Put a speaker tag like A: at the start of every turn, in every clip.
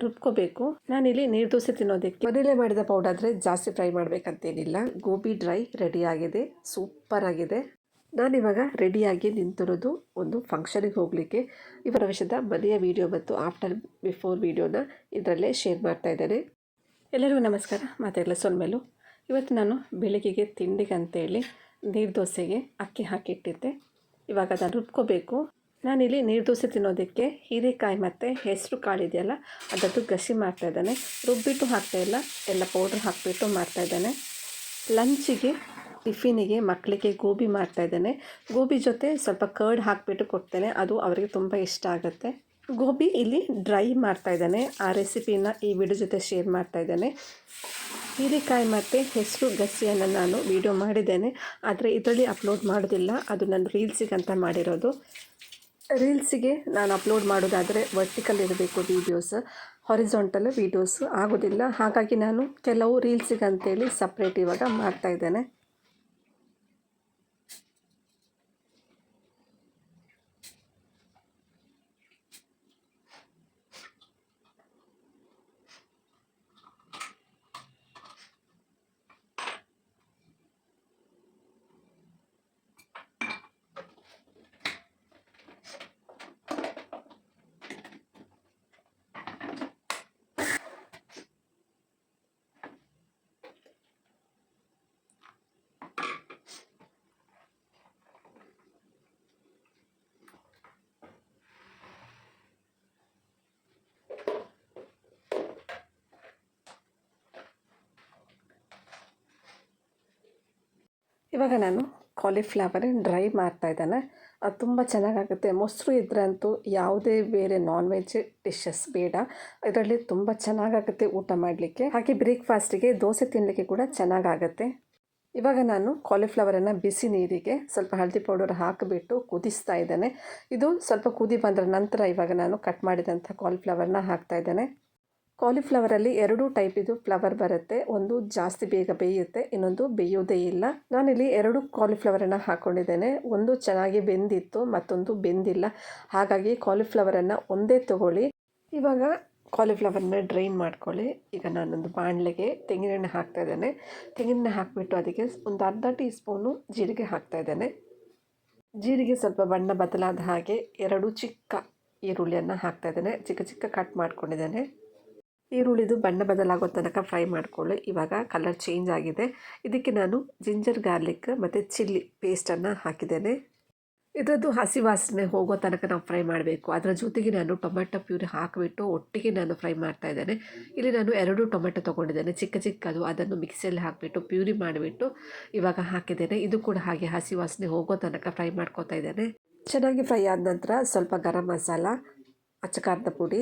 A: ರುಬ್ಕೋಬೇಕು. ನಾನಿಲ್ಲಿ ನೀರು ದೋಸೆ ತಿನ್ನೋದಕ್ಕೆ ಮನೇಲೆ ಮಾಡಿದ ಪೌಡರ್ ಆದರೆ ಜಾಸ್ತಿ ಫ್ರೈ ಮಾಡಬೇಕಂತೇನಿಲ್ಲ. ಗೋಬಿ ಡ್ರೈ ರೆಡಿ ಆಗಿದೆ. ಸೂಪರ್ ಆಗಿದೆ. ನಾನಿವಾಗ ರೆಡಿಯಾಗಿ ನಿಂತಿರೋದು ಒಂದು ಫಂಕ್ಷನಿಗೆ ಹೋಗಲಿಕ್ಕೆ. ಈ ಪ್ರವೇಶದ ಮನೆಯ ವಿಡಿಯೋ ಮತ್ತು ಆಫ್ಟರ್ ಬಿಫೋರ್ ವಿಡಿಯೋನ ಇದರಲ್ಲೇ ಶೇರ್ ಮಾಡ್ತಾ ಇದ್ದೇನೆ. ಎಲ್ಲರಿಗೂ ನಮಸ್ಕಾರ. ಮಾತೆಗಳ ಸೊನ್ಮೇಲು. ಇವತ್ತು ನಾನು ಬೆಳಗ್ಗೆಗೆ ತಿಂಡಿಗೆ ಅಂತೇಳಿ ನೀರು ದೋಸೆಗೆ ಅಕ್ಕಿ ಹಾಕಿಟ್ಟಿದ್ದೆ. ಇವಾಗ ಅದನ್ನು ರುಬ್ಕೋಬೇಕು. ನಾನಿಲ್ಲಿ ನೀರು ದೋಸೆ ತಿನ್ನೋದಕ್ಕೆ ಹೀರೆಕಾಯಿ ಮತ್ತು ಹೆಸರು ಕಾಳು ಇದೆಯಲ್ಲ ಅದರದ್ದು ಗಸಿ ಮಾಡ್ತಾ ಇದ್ದಾನೆ. ರುಬ್ಬಿಟ್ಟು ಹಾಕ್ತಾ ಇಲ್ಲ, ಎಲ್ಲ ಪೌಡ್ರ್ ಹಾಕಿಬಿಟ್ಟು ಮಾಡ್ತಾ ಇದ್ದಾನೆ. ಲಂಚಿಗೆ, ಟಿಫಿನಿಗೆ ಮಕ್ಕಳಿಗೆ ಗೋಬಿ ಮಾಡ್ತಾ ಇದ್ದಾನೆ. ಗೋಬಿ ಜೊತೆ ಸ್ವಲ್ಪ ಕರ್ಡ್ ಹಾಕಿಬಿಟ್ಟು ಕೊಡ್ತೇನೆ, ಅದು ಅವರಿಗೆ ತುಂಬ ಇಷ್ಟ ಆಗುತ್ತೆ. ಗೋಬಿ ಇಲ್ಲಿ ಡ್ರೈ ಮಾಡ್ತಾ ಇದ್ದಾನೆ, ಆ ರೆಸಿಪಿನ ಈ ವಿಡಿಯೋ ಜೊತೆ ಶೇರ್ ಮಾಡ್ತಾ ಇದ್ದಾನೆ. ಹೀರೆಕಾಯಿ ಮತ್ತು ಹೆಸರು ಗಸಿಯನ್ನು ನಾನು ವಿಡಿಯೋ ಮಾಡಿದ್ದೇನೆ, ಆದರೆ ಇದರಲ್ಲಿ ಅಪ್ಲೋಡ್ ಮಾಡೋದಿಲ್ಲ, ಅದು ನಾನು ರೀಲ್ಸಿಗೆ ಅಂತ ಮಾಡಿರೋದು. ರೀಲ್ಸಿಗೆ ನಾನು ಅಪ್ಲೋಡ್ ಮಾಡೋದಾದರೆ ವರ್ಟಿಕಲ್ ಇರಬೇಕು ವೀಡಿಯೋಸ್ ಹಾರಿಜಾಂಟಲ್ ವೀಡಿಯೋಸ್ ಆಗೋದಿಲ್ಲ. ಹಾಗಾಗಿ ನಾನು ಕೆಲವು ರೀಲ್ಸಿಗೆ ಅಂತೇಳಿ ಸಪ್ರೇಟ್ ಇವಾಗ ಮಾಡ್ತಾ ಇವಾಗ ನಾನು ಕಾಲಿಫ್ಲವರ್ ಡ್ರೈ ಮಾಡ್ತಾ ಇದ್ದಾನೆ. ಅದು ತುಂಬ ಚೆನ್ನಾಗಾಗುತ್ತೆ. ಮೊಸರು ಇದ್ದರೆ ಅಂತೂ ಯಾವುದೇ ಬೇರೆ ನಾನ್ ವೆಜ್ ಡಿಶಸ್ ಬೇಡ. ಇದರಲ್ಲಿ ತುಂಬ ಚೆನ್ನಾಗಾಗುತ್ತೆ ಊಟ ಮಾಡಲಿಕ್ಕೆ. ಹಾಗೆ ಬ್ರೇಕ್ಫಾಸ್ಟಿಗೆ ದೋಸೆ ತಿನ್ನಲಿಕ್ಕೆ ಕೂಡ ಚೆನ್ನಾಗಾಗುತ್ತೆ. ಇವಾಗ ನಾನು ಕಾಲಿಫ್ಲವರನ್ನು ಬಿಸಿ ನೀರಿಗೆ ಸ್ವಲ್ಪ ಹಳದಿ ಪೌಡರ್ ಹಾಕಿಬಿಟ್ಟು ಕುದಿಸ್ತಾ ಇದ್ದೇನೆ. ಇದು ಸ್ವಲ್ಪ ಕುದಿ ಬಂದ ನಂತರ ಇವಾಗ ನಾನು ಕಟ್ ಮಾಡಿದಂಥ ಕಾಲಿಫ್ಲವರ್ನ ಹಾಕ್ತಾ ಇದ್ದೇನೆ. ಕಾಲಿಫ್ಲವರಲ್ಲಿ ಎರಡು ಟೈಪ್ ಇದು ಫ್ಲವರ್ ಬರುತ್ತೆ. ಒಂದು ಜಾಸ್ತಿ ಬೇಗ ಬೇಯುತ್ತೆ, ಇನ್ನೊಂದು ಬೇಯೋದೇ ಇಲ್ಲ. ನಾನಿಲ್ಲಿ ಎರಡು ಕಾಲಿಫ್ಲವರನ್ನು ಹಾಕ್ಕೊಂಡಿದ್ದೇನೆ ಒಂದು ಚೆನ್ನಾಗಿ ಬೆಂದಿತ್ತು, ಮತ್ತೊಂದು ಬೆಂದಿಲ್ಲ. ಹಾಗಾಗಿ ಕಾಲಿಫ್ಲವರನ್ನು ಒಂದೇ ತಗೊಳ್ಳಿ. ಇವಾಗ ಕಾಲಿಫ್ಲವರ್ನ ಡ್ರೈನ್ ಮಾಡ್ಕೊಳ್ಳಿ. ಈಗ ನಾನೊಂದು ಬಾಣಲೆಗೆ ತೆಂಗಿನೆಣ್ಣೆ ಹಾಕ್ತಾ ಇದ್ದೇನೆ. ತೆಂಗಿನೆಣ್ಣೆ ಹಾಕಿಬಿಟ್ಟು ಅದಕ್ಕೆ ಒಂದು ಅರ್ಧ ಟೀ ಸ್ಪೂನು ಜೀರಿಗೆ ಹಾಕ್ತಾ ಇದ್ದೇನೆ. ಜೀರಿಗೆ ಸ್ವಲ್ಪ ಬಣ್ಣ ಬದಲಾದ ಹಾಗೆ ಎರಡು ಚಿಕ್ಕ ಈರುಳ್ಳಿಯನ್ನು ಹಾಕ್ತಾ ಇದ್ದೇನೆ. ಚಿಕ್ಕ ಚಿಕ್ಕ ಕಟ್ ಮಾಡ್ಕೊಂಡಿದ್ದೇನೆ. ಈರುಳ್ಳಿದು ಬಣ್ಣ ಬದಲಾಗೋ ತನಕ ಫ್ರೈ ಮಾಡಿಕೊಳ್ಳಿ. ಇವಾಗ ಕಲರ್ ಚೇಂಜ್ ಆಗಿದೆ. ಇದಕ್ಕೆ ನಾನು ಜಿಂಜರ್ ಗಾರ್ಲಿಕ್ ಮತ್ತು ಚಿಲ್ಲಿ ಪೇಸ್ಟನ್ನು ಹಾಕಿದ್ದೇನೆ. ಇದರದ್ದು ಹಸಿ ವಾಸನೆ ಹೋಗೋ ತನಕ ನಾವು ಫ್ರೈ ಮಾಡಬೇಕು. ಅದರ ಜೊತೆಗೆ ನಾನು ಟೊಮೆಟೊ ಪ್ಯೂರಿ ಹಾಕಿಬಿಟ್ಟು ಒಟ್ಟಿಗೆ ನಾನು ಫ್ರೈ ಮಾಡ್ತಾ ಇದ್ದೇನೆ. ಇಲ್ಲಿ ನಾನು ಎರಡು ಟೊಮೆಟೊ ತೊಗೊಂಡಿದ್ದೇನೆ. ಚಿಕ್ಕ ಚಿಕ್ಕದು. ಅದನ್ನು ಮಿಕ್ಸಿಯಲ್ಲಿ ಹಾಕಿಬಿಟ್ಟು ಪ್ಯೂರಿ ಮಾಡಿಬಿಟ್ಟು ಇವಾಗ ಹಾಕಿದ್ದೇನೆ. ಇದು ಕೂಡ ಹಾಗೆ ಹಸಿ ವಾಸನೆ ಹೋಗೋ ತನಕ ಫ್ರೈ ಮಾಡ್ಕೋತಾ ಇದ್ದೇನೆ. ಚೆನ್ನಾಗಿ ಫ್ರೈ ಆದ ನಂತರ ಸ್ವಲ್ಪ ಗರಂ ಮಸಾಲ ಅಚ್ಚಕಾರದ ಪುಡಿ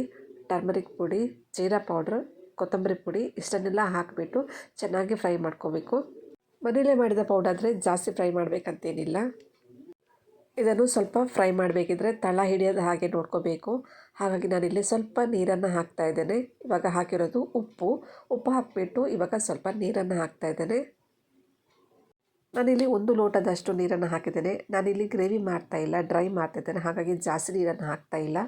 A: ಟರ್ಮರಿಕ್ ಪುಡಿ, ಜೀರಾ ಪೌಡ್ರ್ ಕೊತ್ತಂಬರಿ ಪುಡಿ ಇಷ್ಟನ್ನೆಲ್ಲ ಹಾಕಿಬಿಟ್ಟು ಚೆನ್ನಾಗಿ ಫ್ರೈ ಮಾಡ್ಕೋಬೇಕು. ಮನೇಲೇ ಮಾಡಿದ ಪೌಡರ್ ಜಾಸ್ತಿ ಫ್ರೈ ಮಾಡಬೇಕಂತೇನಿಲ್ಲ. ಇದನ್ನು ಸ್ವಲ್ಪ ಫ್ರೈ ಮಾಡಬೇಕಿದ್ರೆ ತಳ ಹಿಡಿಯೋದು ಹಾಗೆ ನೋಡ್ಕೋಬೇಕು. ಹಾಗಾಗಿ ನಾನಿಲ್ಲಿ ಸ್ವಲ್ಪ ನೀರನ್ನು ಹಾಕ್ತಾ ಇದ್ದೇನೆ. ಇವಾಗ ಹಾಕಿರೋದು ಉಪ್ಪು. ಉಪ್ಪು ಹಾಕಿಬಿಟ್ಟು ಇವಾಗ ಸ್ವಲ್ಪ ನೀರನ್ನು ಹಾಕ್ತಾ ಇದ್ದೇನೆ. ನಾನಿಲ್ಲಿ ಒಂದು ಲೋಟದಷ್ಟು ನೀರನ್ನು ಹಾಕಿದ್ದೇನೆ. ನಾನಿಲ್ಲಿ ಗ್ರೇವಿ ಮಾಡ್ತಾ ಇಲ್ಲ, ಡ್ರೈ ಮಾಡ್ತಿದ್ದೇನೆ ಹಾಗಾಗಿ ಜಾಸ್ತಿ ನೀರನ್ನು ಹಾಕ್ತಾ ಇಲ್ಲ.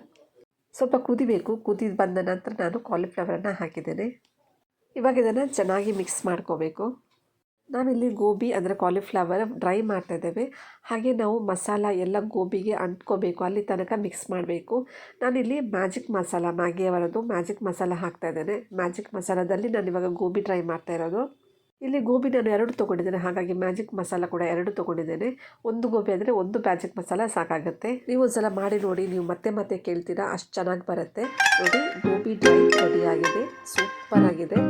A: ಸ್ವಲ್ಪ ಕುದಿಬೇಕು. ಕುದಿ ಬಂದ ನಂತರ ನಾನು ಕಾಲಿಫ್ಲವರನ್ನು ಹಾಕಿದ್ದೇನೆ. ಇವಾಗ ಇದನ್ನು ಚೆನ್ನಾಗಿ ಮಿಕ್ಸ್ ಮಾಡ್ಕೋಬೇಕು. ನಾವಿಲ್ಲಿ ಗೋಬಿ ಅಂದರೆ ಕಾಲಿಫ್ಲವರ್ ಡ್ರೈ ಮಾಡ್ತಾಯಿದ್ದೇವೆ ಹಾಗೆ ನಾವು ಮಸಾಲ ಎಲ್ಲ ಗೋಬಿಗೆ ಅಂಟ್ಕೋಬೇಕು. ಅಲ್ಲಿ ತನಕ ಮಿಕ್ಸ್ ಮಾಡಬೇಕು. ನಾನಿಲ್ಲಿ ಮ್ಯಾಜಿಕ್ ಮಸಾಲ ಮ್ಯಾಗಿಯವರದ್ದು ಮ್ಯಾಜಿಕ್ ಮಸಾಲ ಹಾಕ್ತಾಯಿದ್ದೇನೆ ಮ್ಯಾಜಿಕ್ ಮಸಾಲದಲ್ಲಿ ನಾನು ಇವಾಗ ಗೋಬಿ ಡ್ರೈ ಮಾಡ್ತಾ ಇರೋದು. ಇಲ್ಲಿ ಗೋಬಿ ನಾನು ಎರಡು ತೊಗೊಂಡಿದ್ದೇನೆ, ಹಾಗಾಗಿ ಮ್ಯಾಜಿಕ್ ಮಸಾಲ ಕೂಡ ಎರಡು ತೊಗೊಂಡಿದ್ದೇನೆ. ಒಂದು ಗೋಬಿ ಅಂದರೆ ಒಂದು ಮ್ಯಾಜಿಕ್ ಮಸಾಲ ಸಾಕಾಗುತ್ತೆ. ನೀವು ಒಂದ್ಸಲ ಮಾಡಿ ನೋಡಿ, ನೀವು ಮತ್ತೆ ಮತ್ತೆ ಕೇಳ್ತೀರಾ, ಅಷ್ಟು ಚೆನ್ನಾಗಿ ಬರುತ್ತೆ. ನೋಡಿ, ಗೋಬಿ ಡ್ರೈ ರೆಡಿ ಆಗಿದೆ ಸೂಪರ್ ಆಗಿದೆ.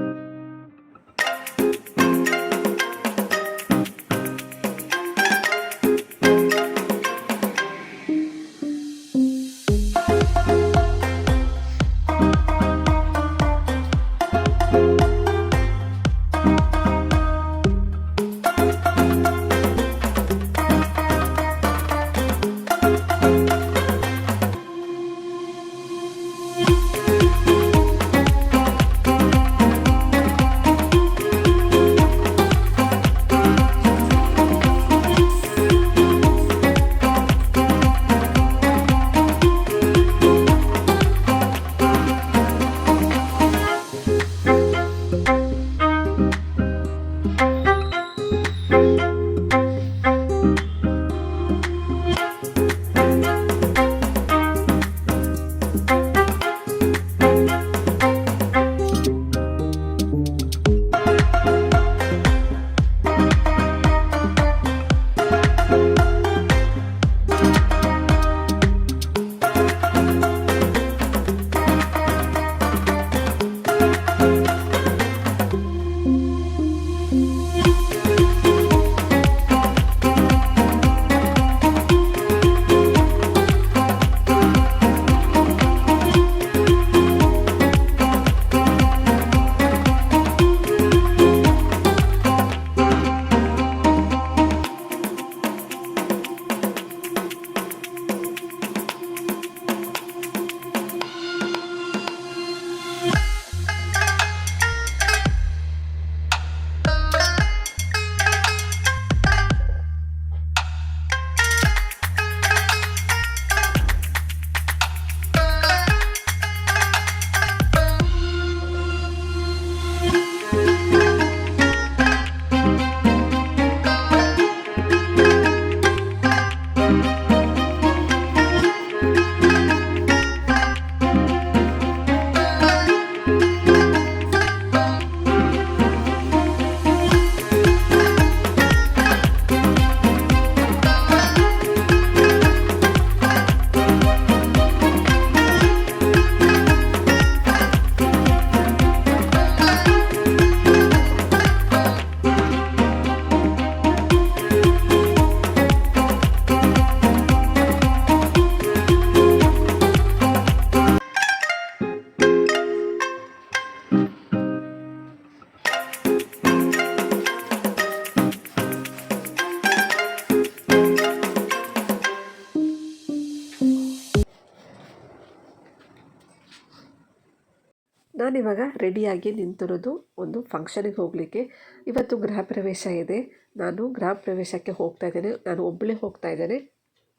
A: ನಾನಿವಾಗ ರೆಡಿಯಾಗಿ ನಿಂತಿರೋದು ಒಂದು ಫಂಕ್ಷನಿಗೆ ಹೋಗಲಿಕ್ಕೆ. ಇವತ್ತು ಗೃಹ ಪ್ರವೇಶ ಇದೆ. ನಾನು ಗೃಹ ಪ್ರವೇಶಕ್ಕೆ ಹೋಗ್ತಾ ಇದ್ದೇನೆ. ನಾನು ಒಬ್ಬಳೇ ಹೋಗ್ತಾ ಇದ್ದೇನೆ.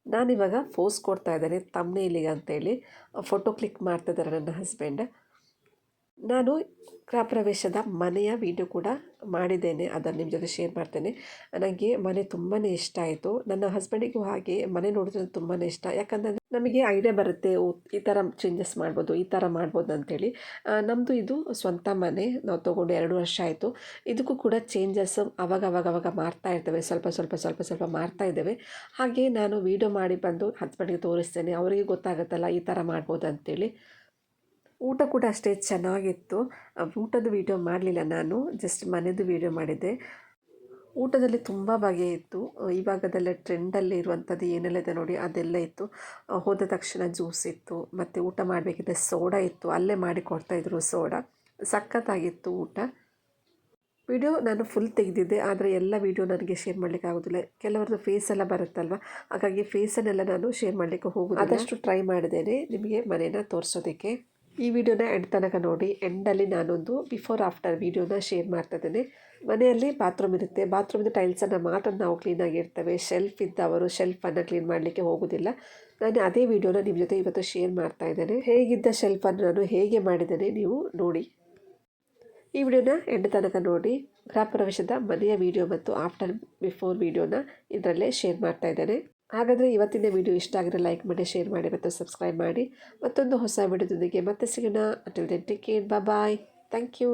A: ನಾನಿವಾಗ ಫೋಸ್ ಕೊಡ್ತಾ ಇದ್ದೇನೆ ತಮ್ಮನೇಲಿಗೆ ಅಂತೇಳಿ. ಫೋಟೋ ಕ್ಲಿಕ್ ಮಾಡ್ತಾ ಇದ್ದಾರೆ ನನ್ನ ಹಸ್ಬೆಂಡ್ ನಾನು ಗೃಹ ಪ್ರವೇಶದ ಮನೆಯ ವೀಡಿಯೋ ಕೂಡ ಮಾಡಿದ್ದೇನೆ, ಅದನ್ನು ನಿಮ್ಮ ಜೊತೆ ಶೇರ್ ಮಾಡ್ತೇನೆ. ನನಗೆ ಮನೆ ತುಂಬಾ ಇಷ್ಟ ಆಯಿತು. ನನ್ನ ಹಸ್ಬೆಂಡಿಗೂ ಹಾಗೆ ಮನೆ ನೋಡಿದ್ರೆ ತುಂಬಾ ಇಷ್ಟ. ಯಾಕಂದರೆ ನಮಗೆ ಐಡಿಯಾ ಬರುತ್ತೆ, ಓ, ಈ ಥರ ಚೇಂಜಸ್ ಮಾಡ್ಬೋದು, ಈ ಥರ ಮಾಡ್ಬೋದು ಅಂತೇಳಿ. ನಮ್ಮದು ಇದು ಸ್ವಂತ ಮನೆ, ನಾವು ತೊಗೊಂಡು ಎರಡು ವರ್ಷ ಆಯಿತು. ಇದಕ್ಕೂ ಕೂಡ ಚೇಂಜಸ್ ಅವಾಗ ಅವಾಗ ಅವಾಗ ಮಾಡ್ತಾ ಇರ್ತೇವೆ. ಸ್ವಲ್ಪ ಸ್ವಲ್ಪ ಸ್ವಲ್ಪ ಸ್ವಲ್ಪ ಮಾಡ್ತಾ ಇದ್ದೇವೆ. ಹಾಗೆ ನಾನು ವೀಡಿಯೋ ಮಾಡಿ ಬಂದು ಹಸ್ಬೆಂಡಿಗೆ ತೋರಿಸ್ತೇನೆ. ಅವರಿಗೆ ಗೊತ್ತಾಗುತ್ತಲ್ಲ ಈ ಥರ ಮಾಡ್ಬೋದು ಅಂತೇಳಿ. ಊಟ ಕೂಡ ಅಷ್ಟೇ ಚೆನ್ನಾಗಿತ್ತು. ಊಟದ ವೀಡಿಯೋ ಮಾಡಲಿಲ್ಲ ನಾನು ಜಸ್ಟ್ ಮನೆಯದು ವೀಡಿಯೋ ಮಾಡಿದ್ದೆ. ಊಟದಲ್ಲಿ ತುಂಬ ಬಗೆ ಇತ್ತು. ಇವಾಗದೆಲ್ಲ ಟ್ರೆಂಡಲ್ಲಿ ಇರುವಂಥದ್ದು ಏನೆಲ್ಲ ಇದೆ ನೋಡಿ, ಅದೆಲ್ಲ ಇತ್ತು. ಹೋದ ತಕ್ಷಣ ಜ್ಯೂಸ್ ಇತ್ತು, ಮತ್ತು ಊಟ ಮಾಡಬೇಕಿದ್ರೆ ಸೋಡಾ ಇತ್ತು, ಅಲ್ಲೇ ಮಾಡಿ ಕೊಡ್ತಾಯಿದ್ರು ಸೋಡಾ ಸಖತ್ತಾಗಿತ್ತು ಊಟ. ವಿಡಿಯೋ ನಾನು ಫುಲ್ ತೆಗೆದಿದ್ದೆ, ಆದರೆ ಎಲ್ಲ ವಿಡಿಯೋ ನನಗೆ ಶೇರ್ ಮಾಡಲಿಕ್ಕೆ ಆಗೋದಿಲ್ಲ. ಕೆಲವರದ್ದು ಫೇಸ್ ಎಲ್ಲ ಬರುತ್ತಲ್ವ? ಹಾಗಾಗಿ ಫೇಸನ್ನೆಲ್ಲ ನಾನು ಶೇರ್ ಮಾಡಲಿಕ್ಕೆ ಹೋಗೋದು ಆದಷ್ಟು ಟ್ರೈ ಮಾಡಿದ್ದೇನೆ, ನಿಮಗೆ ಮನೇನ ತೋರಿಸೋದಕ್ಕೆ. ಈ ವಿಡಿಯೋನ ಎಂಡ್ ತನಕ ನೋಡಿ ಎಂಡಲ್ಲಿ ನಾನೊಂದು ಬಿಫೋರ್ ಆಫ್ಟರ್ ವೀಡಿಯೋನ ಶೇರ್ ಮಾಡ್ತಾ ಇದ್ದೇನೆ. ಮನೆಯಲ್ಲಿ ಬಾತ್ರೂಮ್ ಇರುತ್ತೆ. ಬಾತ್ರೂಮಿನ ಟೈಲ್ಸನ್ನು ಮಾತ್ರ ನಾವು ಕ್ಲೀನಾಗಿ ಇರ್ತವೆ ಶೆಲ್ಫ್ ಇದ್ದವರು ಶೆಲ್ಫನ್ನು ಕ್ಲೀನ್ ಮಾಡಲಿಕ್ಕೆ ಹೋಗೋದಿಲ್ಲ. ನಾನು ಅದೇ ವಿಡಿಯೋನ ನಿಮ್ಮ ಜೊತೆ ಇವತ್ತು ಶೇರ್ ಮಾಡ್ತಾ ಇದ್ದೇನೆ. ಹೇಗಿದ್ದ ಶೆಲ್ಫನ್ನು ನಾನು ಹೇಗೆ ಮಾಡಿದ್ದೇನೆ ನೀವು ನೋಡಿ. ಈ ವಿಡಿಯೋನ ಎಂಡ್ ತನಕ ನೋಡಿ. ಗೃಹ ಪ್ರವೇಶದ ಮನೆಯ ವಿಡಿಯೋ ಮತ್ತು ಆಫ್ಟರ್ ಬಿಫೋರ್ ವಿಡಿಯೋನ ಇದರಲ್ಲೇ ಶೇರ್ ಮಾಡ್ತಾ ಇದ್ದೇನೆ. ಹಾಗಾದರೆ ಇವತ್ತಿನ ವಿಡಿಯೋ ಇಷ್ಟ ಆಗಿರೋ ಲೈಕ್ ಮಾಡಿ ಶೇರ್ ಮಾಡಿ ಮತ್ತು ಸಬ್ಸ್ಕ್ರೈಬ್ ಮಾಡಿ. ಮತ್ತೊಂದು ಹೊಸ ವಿಡಿಯೋದೊಂದಿಗೆ ಮತ್ತೆ ಸಿಗೋಣ. Till then take care bye thank you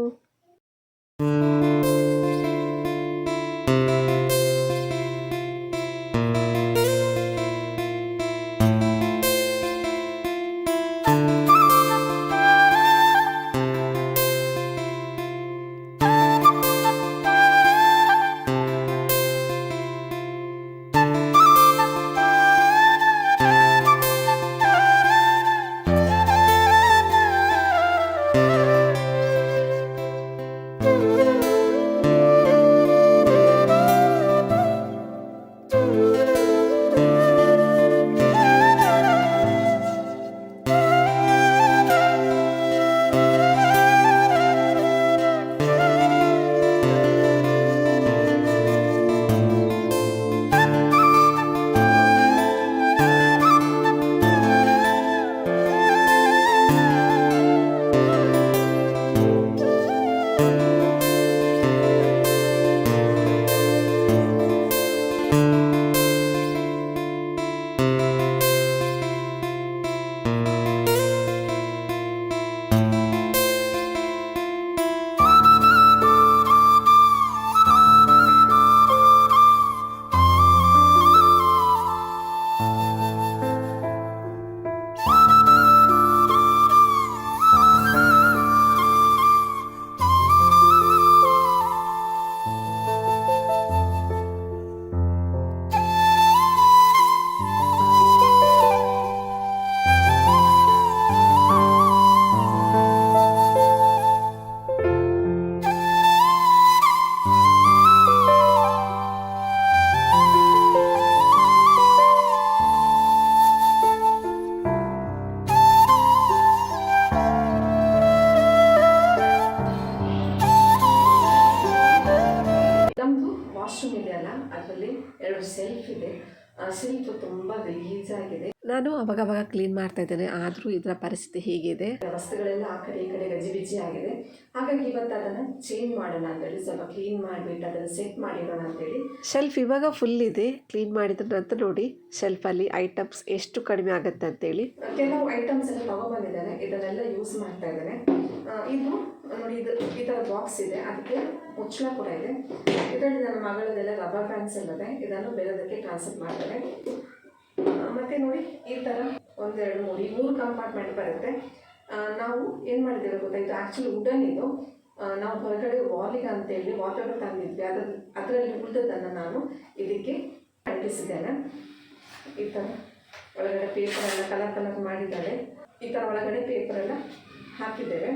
A: washroom ಇದೆ ಅಲ್ಲ? ಅದರಲ್ಲಿ ಎರಡು ಸೆಲ್ಫ್ ಇದೆ. ಆ ಸೆಲ್ಫ್ ತುಂಬ ಗಲೀಜಾಗಿದೆ. ನಾನು ಅವಾಗವಾಗ ಕ್ಲೀನ್ ಮಾಡ್ತಾ ಇದ್ದೇನೆ. ಆದರೂ ಇದರ ಪರಿಸ್ಥಿತಿ ಹೀಗಿದೆ. ವಸ್ತುಗಳೆಲ್ಲ ಆ ಕಡೆ ಈ ಕಡೆ ಗಜಿಬಿಜಿ ಆಗಿದೆ. ಹಾಗಾಗಿ ಇವತ್ತು ಅದನ್ನು ಚೇಂಜ್ ಮಾಡೋಣ ಅಂತೇಳಿ, ಸ್ವಲ್ಪ ಕ್ಲೀನ್ ಮಾಡಿಬಿಟ್ಟು ಅದನ್ನು ಸೆಟ್ ಮಾಡಿಡೋಣ ಅಂತೇಳಿ. ಶೆಲ್ಫ್ ಇವಾಗ ಫುಲ್ ಇದೆ. ಕ್ಲೀನ್ ಮಾಡಿದ ನಂತರ ನೋಡಿ ಶೆಲ್ಫಲ್ಲಿ ಐಟಮ್ಸ್ ಎಷ್ಟು ಕಡಿಮೆ ಆಗುತ್ತೆ ಅಂತೇಳಿ. ಕೆಲವು ಐಟಮ್ಸ್ ಎಲ್ಲ ತಗೊಬಂದಿದ್ದಾರೆ ಇದನ್ನೆಲ್ಲ ಯೂಸ್ ಮಾಡ್ತಾ ಇದ್ದಾರೆ ಇದು ನೋಡಿ, ಇದು ಈ ಥರ ಬಾಕ್ಸ್ ಇದೆ. ಅದಕ್ಕೆ ಮುಚ್ಚಳ ಕೂಡ ಇದೆ. ಇದರಲ್ಲಿ ನನ್ನ ಮಗಳದೆಲ್ಲ ರಬ್ಬರ್ ಬ್ಯಾಂಡ್ಸ್ ಎಲ್ಲ ಇದೆ ಇದನ್ನು ಬೇರೆದಕ್ಕೆ ಟ್ರಾನ್ಸ್ಫರ್ ಮಾಡ್ತಾರೆ ಮತ್ತೆ ನೋಡಿ, ಈ ಥರ ಒಂದೆರಡು ಮೂರು, ಈ ಮೂರು ಕಂಪಾರ್ಟ್ಮೆಂಟ್ ಬರುತ್ತೆ. ನಾವು ಏನು ಮಾಡಿದ್ದೇವೆ ಗೊತ್ತಾ ಇದು ಆ್ಯಕ್ಚುಲಿ ವುಡನ್ ಇದು ನಾವು ಹೊರಗಡೆ ವಾಲಿಗೆ ಅಂತೇಳಿ ಹೇಳಿ ಪೇಪರ್ ತಂದಿದ್ವಿ. ಅದ್ರ ಅದರಲ್ಲಿ ಉಳಿದದ್ದನ್ನು ನಾನು ಇದಕ್ಕೆ ಅಂಟಿಸಿದ್ದೇನೆ. ಈ ಥರ ಒಳಗಡೆ ಪೇಪರ್ ಎಲ್ಲ ಕಲರ್ ಕಲರ್ ಮಾಡಿದ್ದಾರೆ. ಈ ಥರ ಒಳಗಡೆ ಪೇಪರ್ ಎಲ್ಲ ಹಾಕಿದ್ದೇವೆ.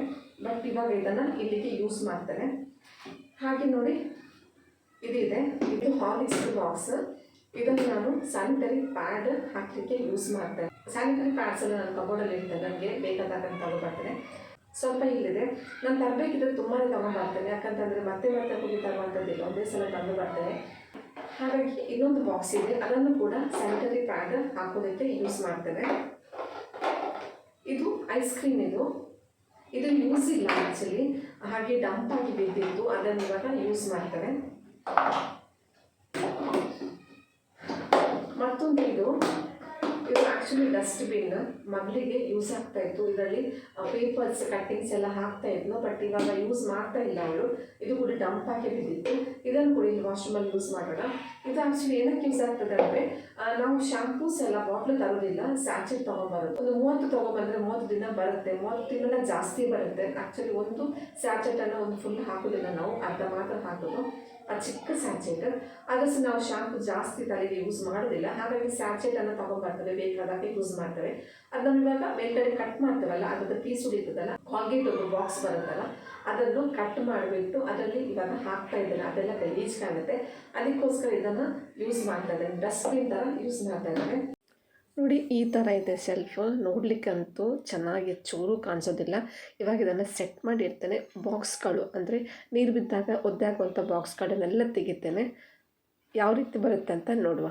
A: ಬಟ್ ಇವಾಗ ಇದನ್ನು ಇಲ್ಲಿಗೆ ಯೂಸ್ ಮಾಡ್ತಾರೆ ಹಾಗೆ ನೋಡಿ, ಇದಿದೆ. ಇದು ಹಾಲಿಕ್ಸ್ ಬಾಕ್ಸ್ ಇದನ್ನು ನಾನು ಸ್ಯಾನಿಟರಿ ಪ್ಯಾಡ್ ಹಾಕಲಿಕ್ಕೆ ಯೂಸ್ ಮಾಡ್ತೇನೆ. ಸ್ಯಾನಿಟರಿ ಪ್ಯಾಡ್ಸ್ ಎಲ್ಲ ನಾನು ಕಬೋರ್ಡಲ್ಲಿ ಇರ್ತೇನೆ ನನಗೆ ಬೇಕಾದಾಗ ತಗೊಬರ್ತೇನೆ ಸ್ವಲ್ಪ ಇಲ್ಲಿದೆ. ನಾನು ತರಬೇಕಿದ್ರೆ ತುಂಬಾ ತಗೊಂಡ್ಬರ್ತೇನೆ ಯಾಕಂತಂದರೆ ಮತ್ತೆ ಮತ್ತೆ ಹೋಗಿ ತರುವಂಥದ್ದಿಲ್ಲ ಒಂದೇ ಸಲ ತಂದು ಬರ್ತೇನೆ. ಹಾಗಾಗಿ ಇನ್ನೊಂದು ಬಾಕ್ಸ್ ಇದೆ. ಅದನ್ನು ಕೂಡ ಸ್ಯಾನಿಟರಿ ಪ್ಯಾಡ್ ಹಾಕೋದಕ್ಕೆ ಯೂಸ್ ಮಾಡ್ತೇನೆ. ಇದು ಐಸ್ ಕ್ರೀಮ್ ಇದು. ಇದು ಯೂಸ್ ಇಲ್ಲ ಆ್ಯಕ್ಚುಲಿ ಹಾಗೆ ಡಂಪ್ ಆಗಿ ಬಿದ್ದಿತ್ತು. ಅದನ್ನು ಇವಾಗ ಯೂಸ್ ಮಾಡ್ತೇವೆ ಮತ್ತೊಂದು ಇದು ಇದು ಆ್ಯಕ್ಚುಲಿ ಡಸ್ಟ್ಬಿನ್ ಮಗಳಿಗೆ ಯೂಸ್ ಆಗ್ತಾ ಇತ್ತು. ಇದರಲ್ಲಿ ಪೇಪರ್ಸ್ ಕಟ್ಟಿಂಗ್ಸ್ ಎಲ್ಲ ಹಾಕ್ತಾ ಇದ್ನು ಬಟ್ ಇವಾಗ ಯೂಸ್ ಮಾಡ್ತಾ ಇಲ್ಲ ಅವಳು. ಇದು ಕೂಡ ಡಂಪ್ ಆಗಿ ಬಿದ್ದಿತ್ತು. ಇದನ್ನು ಕೂಡ ಇಲ್ಲಿ ವಾಶ್ರೂಮಲ್ಲಿ ಯೂಸ್ ಮಾಡೋಣ. ಇದು ಆ್ಯಕ್ಚುಲಿ ಏನಕ್ಕೆ ಯೂಸ್ ಆಗ್ತದೆ ಅಂದರೆ ನಾವು ಶಾಂಪೂಸ್ ಎಲ್ಲ ಬಾಟ್ಲು ತರೋದಿಲ್ಲ ಸ್ಯಾಚೆಟ್ ತೊಗೊಂಬರೋದು. ಒಂದು ಮೂವತ್ತು ತೊಗೊಂಬಂದರೆ ಮೂವತ್ತು ದಿನ ಬರುತ್ತೆ. ಮೂವತ್ತು ದಿನ ಜಾಸ್ತಿ ಬರುತ್ತೆ. ಆ್ಯಕ್ಚುಲಿ ಒಂದು ಸ್ಯಾಚೆಟನ್ನು ಒಂದು ಫುಲ್ ಹಾಕೋದಿಲ್ಲ ನಾವು. ಅರ್ಧ ಮಾತ್ರ ಹಾಕೋದು. ಆ ಚಿಕ್ಕ ಸ್ಯಾಚೆಟ್ ಆದಷ್ಟು ನಾವು ಶಾಂಪು ಜಾಸ್ತಿ ತಲೆಗೆ ಯೂಸ್ ಮಾಡೋದಿಲ್ಲ. ಹಾಗಾಗಿ ಸ್ಯಾಚೆಟನ್ನು ತಗೊಂಡ್ಬರ್ತವೆ ಬೇಕಾದಾಗ ಯೂಸ್ ಮಾಡ್ತೇವೆ. ಅದನ್ನು ಇವಾಗ ಮೇಲ್ಗಡೆ ಕಟ್ ಮಾಡ್ತೇವಲ್ಲ, ಅದ್ರದ್ದು ಪೀಸ್ ಉಳಿತದಲ್ಲ ಕಾಲ್ಗೇಟ್ ಒಂದು ಬಾಕ್ಸ್ ಬರುತ್ತಲ್ಲ, ಅದನ್ನು ಕಟ್ ಮಾಡಿಬಿಟ್ಟು ಅದರಲ್ಲಿ ಇವಾಗ ಹಾಕ್ತಾ ಇದ್ದಾರೆ ಅದೆಲ್ಲ ಗಲೀಜಾಗುತ್ತೆ. ಅದಕ್ಕೋಸ್ಕರ ಇದನ್ನು ಯೂಸ್ ಮಾಡ್ತಾ ಇದ್ದಾರೆ ಡಸ್ಟ್ಬಿನ್ ಥರ ಯೂಸ್ ಮಾಡ್ತಾ ಇದ್ದೇನೆ. ನೋಡಿ, ಈ ಥರ ಇದೆ ಸೆಲ್ಫ್ ನೋಡಲಿಕ್ಕಂತೂ ಚೆನ್ನಾಗಿ ಚೂರು ಕಾಣಿಸೋದಿಲ್ಲ. ಇವಾಗ ಇದನ್ನು ಸೆಟ್ ಮಾಡಿರ್ತೇನೆ ಬಾಕ್ಸ್ಗಳು ಅಂದರೆ ನೀರು ಬಿದ್ದಾಗ ಒದ್ದಾಗುವಂಥ ಬಾಕ್ಸ್ಗಳನ್ನೆಲ್ಲ ತೆಗಿತೇನೆ. ಯಾವ ರೀತಿ ಬರುತ್ತೆ ಅಂತ ನೋಡುವ.